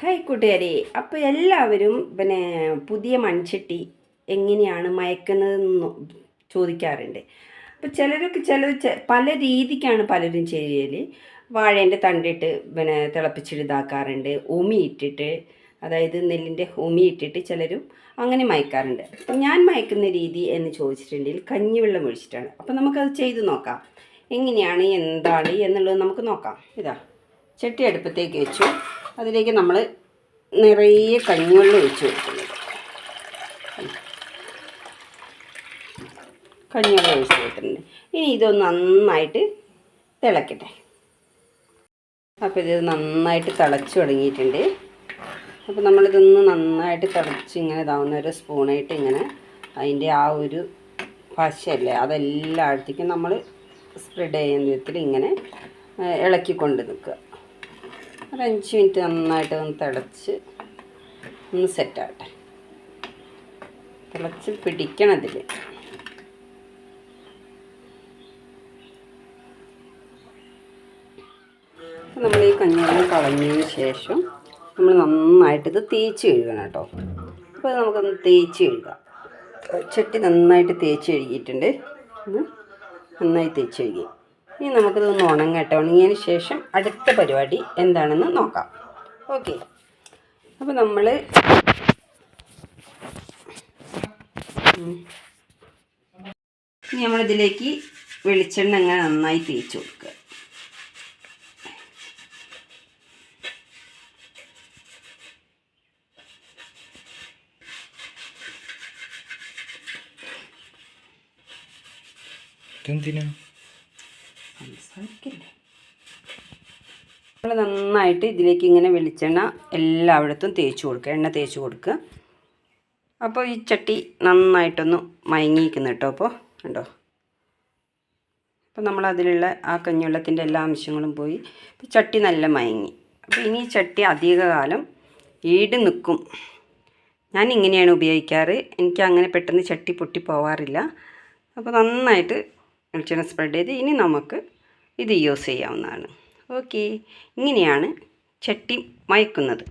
Hi കൂട്ടുകാരെ. അപ്പോൾ എല്ലാവരും പിന്നെ പുതിയ മൺചട്ടി എങ്ങനെയാണ് മയക്കുന്നതെന്ന് ചോദിക്കാറുണ്ട്. അപ്പോൾ ചിലരൊക്കെ ചില പല രീതിക്കാണ് പലരും ചെയ്യൽ വാഴേന്റെ തണ്ടിട്ട് പിന്നെ തിളപ്പിച്ചിട്ട് ഉമി ഇട്ടിട്ട് അതായത് നെല്ലിന്റെ ഉമി ഇട്ടിട്ട് ചിലരും അങ്ങനെ മയക്കാറുണ്ട്. അപ്പം ഞാൻ മയക്കുന്ന രീതി എന്ന് ചോദിച്ചിട്ടുണ്ടെങ്കിൽ കഞ്ഞിവെള്ളം ഒഴിച്ചിട്ടാണ്. അപ്പോൾ നമുക്കത് ചെയ്ത് നോക്കാം. എങ്ങനെയാണ് എന്താണ് എന്നുള്ളത് നമുക്ക് നോക്കാം. ഇതാ ചട്ടി അടുപ്പത്തേക്ക് വെച്ചു. അതിലേക്ക് നമ്മൾ നിറയെ കഞ്ഞിവെള്ളം ഒഴിച്ചു കൊടുക്കുന്നത് കഞ്ഞിവെള്ളം ഒഴിച്ച് കൊടുത്തിട്ടുണ്ട്. ഇനി ഇതൊന്ന് നന്നായിട്ട് തിളക്കട്ടെ. അപ്പോൾ ഇത് നന്നായിട്ട് തിളച്ച് തുടങ്ങിയിട്ടുണ്ട്. അപ്പോൾ നമ്മളിതൊന്ന് നന്നായിട്ട് തിളച്ച് ഇങ്ങനെ ഇതാവുന്ന ഒരു സ്പൂണായിട്ട് ഇങ്ങനെ അതിന്റെ ആ ഒരു പശയല്ലേ അതെല്ലായിടത്തേക്കും നമ്മൾ സ്പ്രെഡ് ചെയ്യുന്ന വിധത്തിൽ ഇങ്ങനെ ഇളക്കിക്കൊണ്ട് നിൽക്കുക. ഒരു അഞ്ച് മിനിറ്റ് നന്നായിട്ട് ഒന്ന് തിളച്ച് ഒന്ന് സെറ്റാകട്ടെ. തിളച്ച് പിടിക്കണം അതിൽ നമ്മൾ ഈ കഞ്ഞിവെള്ളം കളഞ്ഞതിന് ശേഷം നമ്മൾ നന്നായിട്ട് ഇത് തേച്ച് കഴുകണം കേട്ടോ. അപ്പോൾ നമുക്കൊന്ന് തേച്ച് കഴുകാം. ചട്ടി നന്നായിട്ട് തേച്ച് കഴുകിയിട്ടുണ്ട്. നന്നായി തേച്ച് കഴുകി. ഇനി നമുക്കിതൊന്ന് ഉണങ്ങട്ടെ ഉണങ്ങിയതിന് ശേഷം അടുത്ത പരിപാടി എന്താണെന്ന് നോക്കാം. ഓക്കെ. അപ്പോൾ നമ്മൾ ഇനി നമ്മളിതിലേക്ക് വെളിച്ചെണ്ണ അങ്ങനെ നന്നായി തേച്ച് കൊടുക്കുക. ഇതെന്തിനാ? സംസാരിക്കല്ലേ നമ്മൾ നന്നായിട്ട് ഇതിലേക്ക് ഇങ്ങനെ വെളിച്ചെണ്ണ എല്ലായിടത്തും തേച്ച് കൊടുക്കുക. എണ്ണ തേച്ച് കൊടുക്കുക. അപ്പോൾ ഈ ചട്ടി നന്നായിട്ടൊന്ന് മയങ്ങിയിരിക്കുന്നു കേട്ടോ അപ്പോൾ കണ്ടോ? അപ്പോൾ നമ്മൾ അതിലുള്ള ആ കഞ്ഞിവെള്ളത്തിന്റെ എല്ലാ അംശങ്ങളും പോയി. ഇപ്പോൾ ചട്ടി നല്ല മയങ്ങി. അപ്പോൾ ഇനി ഈ ചട്ടി അധികകാലം ഈട് നിൽക്കും. ഞാൻ ഇങ്ങനെയാണ് ഉപയോഗിക്കാറ്. എനിക്ക് അങ്ങനെ പെട്ടെന്ന് ചട്ടി പൊട്ടി പോവാറില്ല അപ്പോൾ നന്നായിട്ട് വെളിച്ചെണ്ണ സ്പ്രെഡ് ചെയ്ത് ഇനി നമുക്ക് ഇത് യൂസ് ചെയ്യാവുന്നതാണ്. ഓക്കെ. ഇങ്ങനെയാണ് ചട്ടി മയക്കുന്നത്.